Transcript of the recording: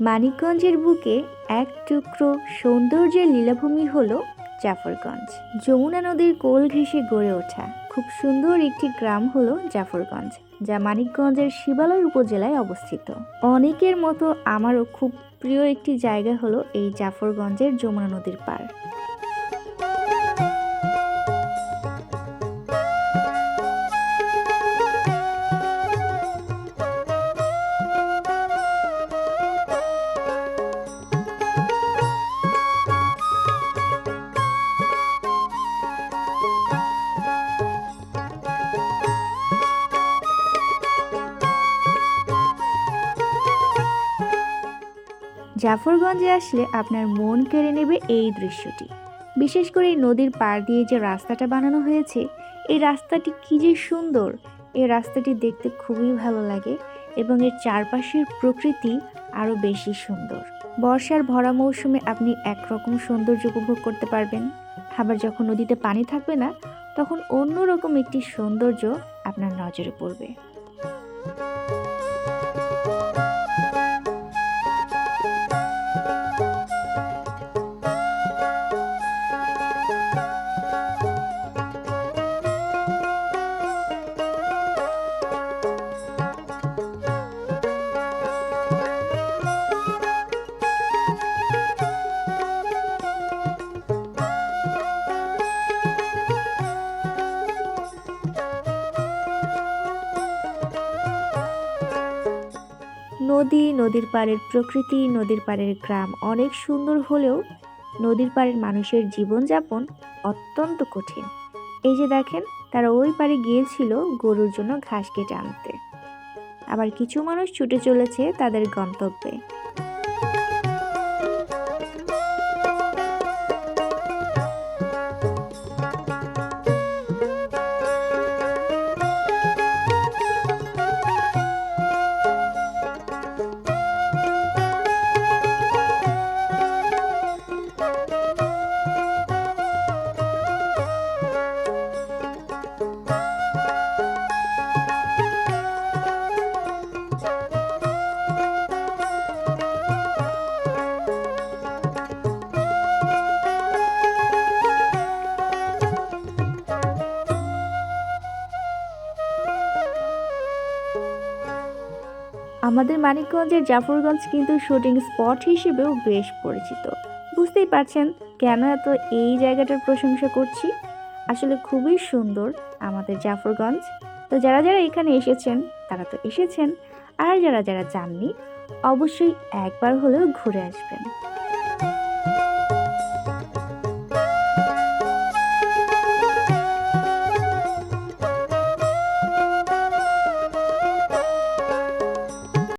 মানিকগঞ্জের বুকে এক টুকরো সৌন্দর্যের লীলাভূমি হল জাফরগঞ্জ। যমুনা নদীর কোল ঘেঁষে গড়ে ওঠা খুব সুন্দর একটি গ্রাম হল জাফরগঞ্জ, যা মানিকগঞ্জের শিবালয় উপজেলায় অবস্থিত। অনেকের মতো আমারও খুব প্রিয় একটি জায়গা হলো এই জাফরগঞ্জের যমুনা নদীর পাড়। জাফরগঞ্জে আসলে আপনার মন কেড়ে নেবে এই দৃশ্যটি। বিশেষ করে নদীর পাড় দিয়ে যে রাস্তাটা বানানো হয়েছে, এই রাস্তাটি কী যে সুন্দর! এই রাস্তাটি দেখতে খুবই ভালো লাগে এবং এর চারপাশের প্রকৃতি আরও বেশি সুন্দর। বর্ষার ভরা মৌসুমে আপনি একরকম সৌন্দর্য উপভোগ করতে পারবেন। আবার যখন নদীতে পানি থাকবে না, তখন অন্যরকম একটি সৌন্দর্য আপনার নজরে পড়বে। নদী, নদীর পাড়ের প্রকৃতি, নদীর পাড়ের গ্রাম অনেক সুন্দর হলেও নদীর পাড়ের মানুষের জীবনযাপন অত্যন্ত কঠিন। এই যে দেখেন, তারা ওই পাড়ে গিয়েছিল গরুর জন্য ঘাস কেটে আনতে। আবার কিছু মানুষ ছুটে চলেছে তাদের গন্তব্যে। আমাদের মানিকগঞ্জের জাফরগঞ্জ কিন্তু শুটিং স্পট হিসেবেও বেশ পরিচিত। বুঝতেই পারছেন কেন এত এই জায়গাটার প্রশংসা করছি? আসলে খুবই সুন্দর আমাদের জাফরগঞ্জ। তো যারা যারা এখানে এসেছেন, তারা তো এসেছেন। আর যারা যারা যাননি, অবশ্যই একবার হলেও ঘুরে আসবেন।